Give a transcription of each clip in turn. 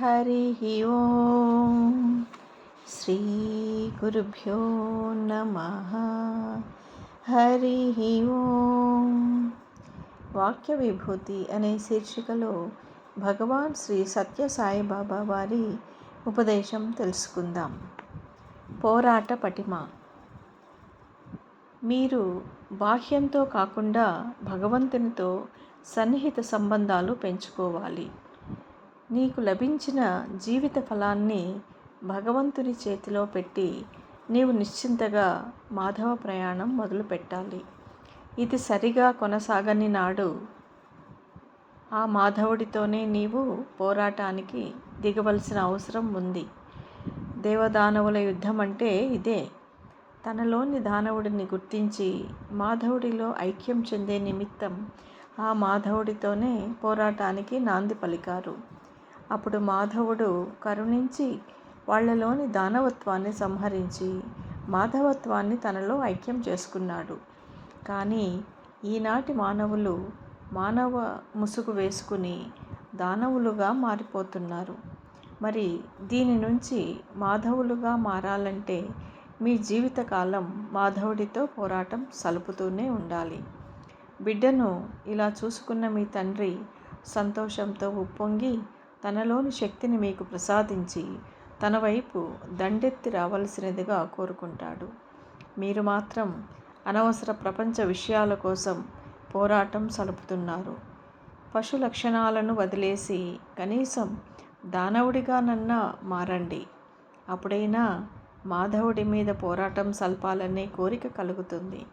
హరి ఓం శ్రీ గురుభ్యో నమ హరి ఓం వాక్య విభూతి అనే శీర్షికలో భగవాన్ శ్రీ సత్య సాయిబాబా వారి ఉపదేశం తెలుసుకుందాం. పోరాట పటిమ. మీరు బాహ్యంతో కాకుండా భగవంతునితో సన్నిహిత సంబంధాలు పెంచుకోవాలి. నీకు లభించిన జీవిత ఫలాన్ని భగవంతుని చేతిలో పెట్టి నీవు నిశ్చింతగా మాధవ ప్రయాణం మొదలు పెట్టాలి ఇది సరిగా కొనసాగని నాడు ఆ మాధవుడితోనే నీవు పోరాటానికి దిగవలసిన అవసరం ఉంది. దేవదానవుల యుద్ధం అంటే ఇదే. తనలోని దానవుడిని గుర్తించి మాధవుడిలో ఐక్యం చెందే నిమిత్తం ఆ మాధవుడితోనే పోరాటానికి నాంది పలికారు. అప్పుడు మాధవుడు కరుణించి వాళ్ళలోని దానవత్వాన్ని సంహరించి మాధవత్వాన్ని తనలో ఐక్యం చేసుకున్నాడు. కానీ ఈనాటి మానవులు మానవ ముసుగు వేసుకుని దానవులుగా మారిపోతున్నారు. మరి దీని నుంచి మాధవులుగా మారాలంటే మీ జీవితకాలం మాధవుడితో పోరాటం సలుపుతూనే ఉండాలి. బిడ్డను ఇలా చూసుకున్న మీ తండ్రి సంతోషంతో ఉప్పొంగి తనలోని శక్తిని మీకు ప్రసాదించి తన వైపు దండెత్తి రావలసినదిగా కోరుకుంటాడు. మీరు మాత్రం అనవసర ప్రపంచ విషయాల కోసం పోరాటం సలుపుతున్నారు. పశు లక్షణాలను వదిలేసి కనీసం దానవుడిగానన్నా మారండి. అప్పుడైనా మాధవుడి మీద పోరాటం సల్పాలనే కోరిక కలుగుతుంది.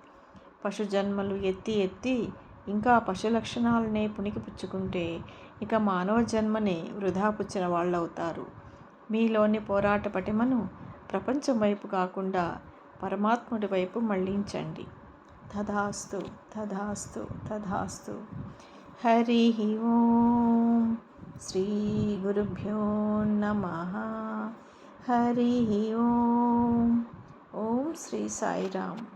పశు జన్మలు ఎత్తి ఎత్తి ఇంకా పశు లక్షణాలనే పుణికిపుచ్చుకుంటే ఇక మానవ జన్మని వృధా పుచ్చిన వాళ్ళవుతారు. మీలోని పోరాట పటిమను ప్రపంచం వైపు కాకుండా పరమాత్ముడి వైపు మళ్ళించండి తధాస్తు తధాస్తు తధాస్తు హరి ఓం శ్రీ గురుభ్యో నమ. హరి ఓం. ఓం శ్రీ సాయిరామ్.